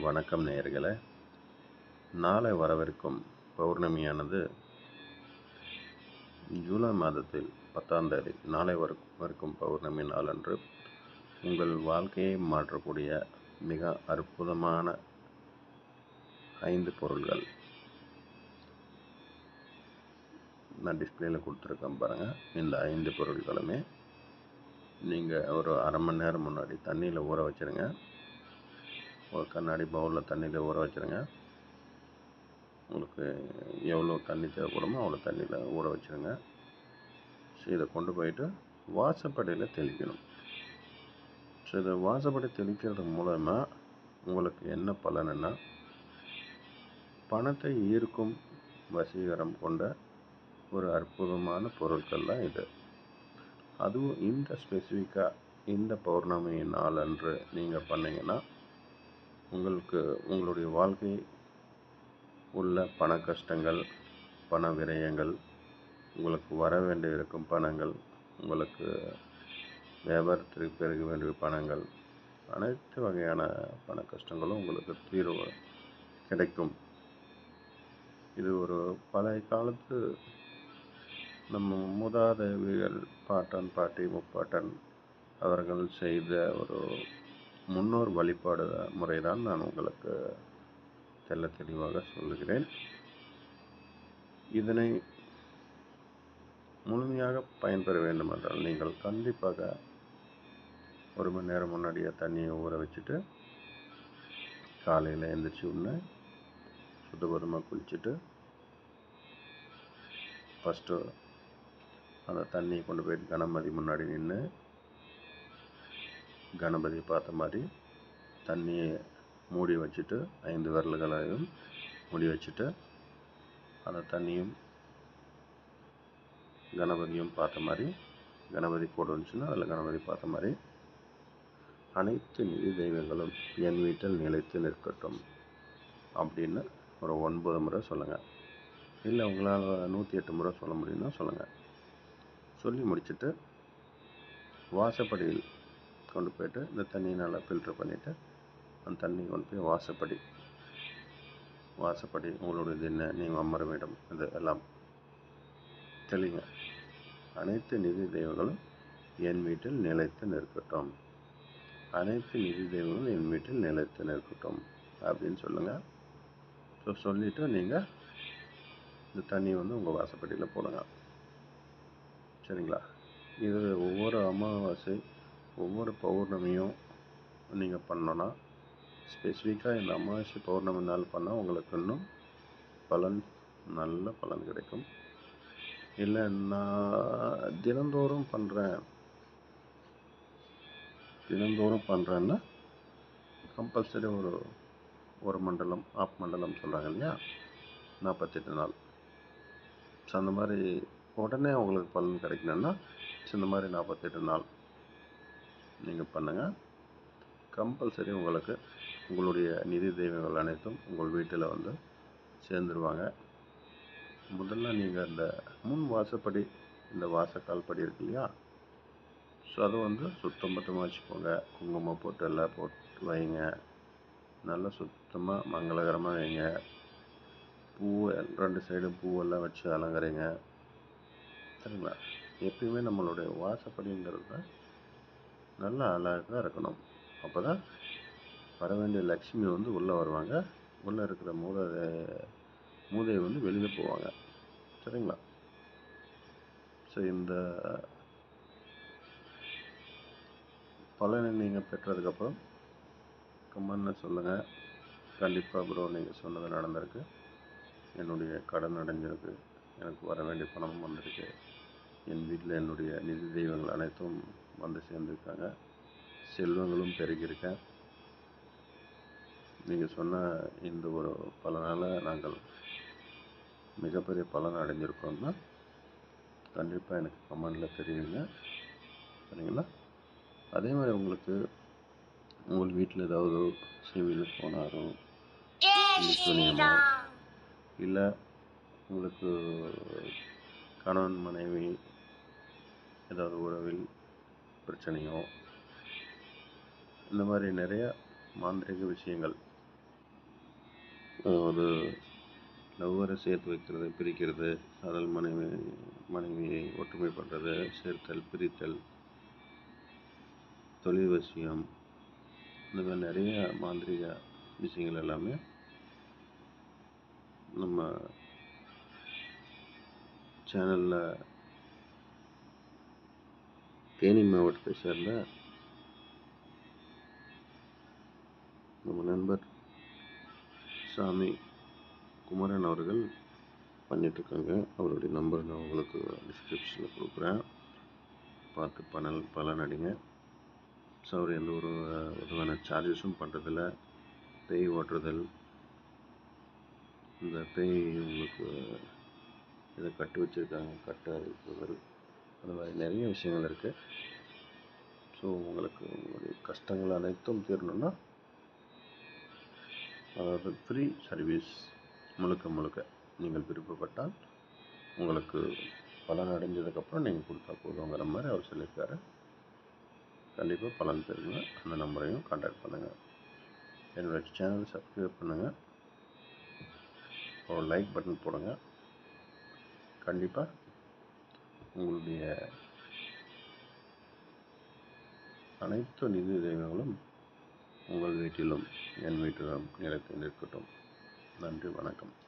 வணக்கம் நேயர்களே. நாளை வரவிருக்கும் பௌர்ணமியானது ஜூலை மாதத்தில் பத்தாம் தேதி. நாளை வரவிருக்கும் பௌர்ணமி நாளன்று உங்கள் வாழ்க்கையை மாற்றக்கூடிய மிக அற்புதமான ஐந்து பொருள்கள். நான் டிஸ்பிளேயில் கொடுத்துருக்கேன் பாருங்கள் இந்த ஐந்து பொருட்களுமே நீங்கள் ஒரு அரை மணி நேரம் முன்னாடி தண்ணியில் ஊற வச்சுருங்க. ஒரு கண்ணாடி பவுலில் தண்ணியில் ஊற வச்சுருங்க. உங்களுக்கு எவ்வளோ தண்ணி தேவைப்படுமோ அவ்வளோ தண்ணியில் ஊற வச்சுருங்க. ஸோ இதை கொண்டு போயிட்டு வாசப்படியில் தெளிக்கணும். ஸோ இதை வாசப்படி தெளிக்கிறது மூலமாக உங்களுக்கு என்ன பலனுன்னா பணத்தை ஈர்க்கும் வசீகரம் கொண்ட ஒரு அற்புதமான பொருட்கள் தான் இது. அதுவும் இந்த ஸ்பெசிஃபிக்காக இந்த பௌர்ணமி நாளன்று நீங்கள் பண்ணிங்கன்னா உங்களுக்கு உங்களுடைய வாழ்க்கை உள்ள பண கஷ்டங்கள் பண விரயங்கள் உங்களுக்கு வர வேண்டியிருக்கும் பணங்கள் உங்களுக்கு வியாபாரத்திற்கு பெருக வேண்டிய பணங்கள் அனைத்து வகையான பண கஷ்டங்களும் உங்களுக்கு தீர்வு கிடைக்கும். இது ஒரு பழைய காலத்து நம்ம மூதாதைவிகள் பாட்டன் பாட்டி முப்பாட்டன் அவர்கள் செய்த ஒரு முன்னோர் வழிபாடு முறை தான் நான் உங்களுக்கு தெல்ல தெளிவாக சொல்லுகிறேன். இதனை முழுமையாக பயன்பெற வேண்டுமென்றால் நீங்கள் கண்டிப்பாக ஒரு மணி நேரம் முன்னாடியே தண்ணியை ஊற வச்சுட்டு காலையில் எழுந்திரிச்சி உடனே சுத்தபத்தமாக குளிச்சுட்டு ஃபஸ்ட்டு அந்த தண்ணியை கொண்டு போயிட்டு கணபதி முன்னாடி நின்று கணபதி பார்த்த மாதிரி தண்ணியை மூடி வச்சுட்டு ஐந்து விரல்களையும் மூடி வச்சுட்டு அந்த தண்ணியும் கணபதியும் பார்த்த மாதிரி கணபதி கூட இருந்துச்சுன்னா அதில் கணபதி பார்த்த மாதிரி அனைத்து நிதி தெய்வங்களும் என் வீட்டில் நிலைத்து நிற்கட்டும் அப்படின்னு ஒரு ஒன்பது முறை சொல்லுங்கள் இல்லை உங்களால் நூற்றி எட்டு முறை சொல்ல முடியும்னா சொல்லுங்கள் சொல்லி முடிச்சுட்டு வாசப்படியில் கொண்டு போயிட்டு இந்த தண்ணியை நல்லா ஃபில்ட்ரு பண்ணிவிட்டு அந்த தண்ணி கொண்டு போய் வாசப்படி. வாசப்படி உங்களுடைய என்ன நீங்கள் அமர வேண்டும் இது எல்லாம் தெளிங்க. அனைத்து நிதி தெய்வங்களும் என் வீட்டில் நிலைத்து நிற்கட்டும். அனைத்து நிதி தெய்வங்களும் என் வீட்டில் நிலைத்து நிற்கட்டும். அப்படின்னு சொல்லுங்கள் ஸோ சொல்லிவிட்டு நீங்கள் இந்த தண்ணி வந்து உங்கள் வாசப்படியில் போடுங்க. சரிங்களா? இது ஒவ்வொரு அமாவாசை ஒவ்வொரு பௌர்ணமியும் நீங்கள் பண்ணோன்னா ஸ்பெசிஃபிக்காக இந்த அமாவாசை பௌர்ணமி நாள் பண்ணால் உங்களுக்கு இன்னும் பலன் நல்ல பலன் கிடைக்கும். இல்லை நான் தினந்தோறும் பண்ணுறேன் தினந்தோறும் பண்ணுறேன்னா கம்பல்சரி ஒரு ஒரு மண்டலம் ஆஃப் மண்டலம் சொல்கிறாங்க இல்லையா? நாற்பத்தெட்டு நாள். ஸோ அந்த மாதிரி உடனே உங்களுக்கு பலன் கிடைக்கணுன்னா இந்த மாதிரி நாற்பத்தெட்டு நாள். நீங்கள் பண்ணுங்கள் கம்பல்சரி உங்களுக்கு உங்களுடைய நிதி தெய்வங்கள் அனைத்தும் உங்கள் வீட்டில் வந்து சேர்ந்துருவாங்க. முதல்ல நீங்கள் இந்த முன் வாசப்படி இந்த வாசக்கால் படி இருக்கு இல்லையா? ஸோ அதை வந்து சுத்தம் பத்தமாக வச்சுக்கோங்க. குங்குமம் போட்டு எல்லாம் போட்டு வைங்க. நல்லா சுத்தமாக மங்களகரமாக வைங்க. பூ ரெண்டு சைடும் பூவெல்லாம் வச்சு அலங்கரிங்க. சரிங்களா? எப்பயுமே நம்மளுடைய வாசப்படிங்கிறது நல்லா அழகாக இருக்கணும். அப்போ தான் வர வேண்டிய லக்ஷ்மி வந்து உள்ளே வருவாங்க. உள்ளே இருக்கிற மூத மூதையை வந்து வெளியில் போவாங்க. சரிங்களா? ஸோ இந்த பலனை நீங்கள் பெற்றதுக்கப்புறம் கம்மன்னு சொல்லுங்கள் கண்டிப்பாக ப்ரோ நீங்கள் சொன்னது நடந்திருக்கு. என்னுடைய கடன் அடைஞ்சிருக்கு. எனக்கு வர வேண்டிய பணமும் வந்திருக்கு. என் வீட்டில் என்னுடைய நிதி தெய்வங்கள் அனைத்தும் வந்து சேர்ந்துருக்காங்க. செல்வங்களும் பெருகியிருக்கேன். நீங்கள் சொன்ன இந்த ஒரு பலனால் நாங்கள் மிகப்பெரிய பலன் அடைஞ்சிருக்கோம்னா கண்டிப்பாக எனக்கு கமெண்டில் தெரியுங்க. சரிங்களா? அதே மாதிரி உங்களுக்கு உங்கள் வீட்டில் ஏதாவது சிவில் போனாரோ துணியமோ இல்லை உங்களுக்கு கணவன் மனைவி ஏதாவது உறவில் பிரச்சனையோ இந்த மாதிரி நிறைய மாந்திரிக விஷயங்கள். ஒரு லவ்வரை சேர்த்து வைக்கிறது பிரிக்கிறது காதல் மனைவி மனைவியை ஒற்றுமை பண்ணுறது சேர்த்தல் பிரித்தல் தொழில் விஷயம் இந்த மாதிரி நிறைய மாந்திரிக விஷயங்கள் எல்லாமே நம்ம சேனலில் தேனி மாவட்டத்தை சேர்ந்த நம்ம நண்பர் சாமி குமரன் அவர்கள் பண்ணிகிட்ருக்காங்க அவருடைய நம்பர் நான் உங்களுக்கு டிஸ்கிரிப்ஷனில் கொடுக்குறேன். பார்த்து பணல் பலன் அடைங்க. ஸோ அவர் எந்த ஒரு விதமான சார்ஜஸும் பண்ணுறதில்ல பேய் ஓட்டுறதல். இந்த பேய் உங்களுக்கு இதை கட்டு வச்சுருக்காங்க. கட்ட வைப்பதல் அது மாதிரி நிறைய விஷயங்கள் இருக்குது ஸோ உங்களுக்கு உங்களுடைய கஷ்டங்கள் அனைத்தும் தீரணும்னா அதாவது ஃப்ரீ சர்வீஸ் முழுக்க முழுக்க நீங்கள் விருப்பப்பட்டால் உங்களுக்கு பலன் அடைஞ்சதுக்கப்புறம் நீங்கள் கொடுத்தா போதுங்கிற மாதிரி அவர் சொல்லியிருக்காரு. கண்டிப்பாக பலன் பெறுங்க. அந்த நம்பரையும் காண்டாக்ட் பண்ணுங்கள் என்னோடய சேனல் சப்ஸ்கிரைப் பண்ணுங்கள் ஒரு லைக் பட்டன் போடுங்க. கண்டிப்பாக உங்களுடைய அனைத்து நிதி உதவிகளும் உங்கள் வீட்டிலும் என் வீட்டிலும் நிலைத்து நிற்கட்டும். நன்றி வணக்கம்.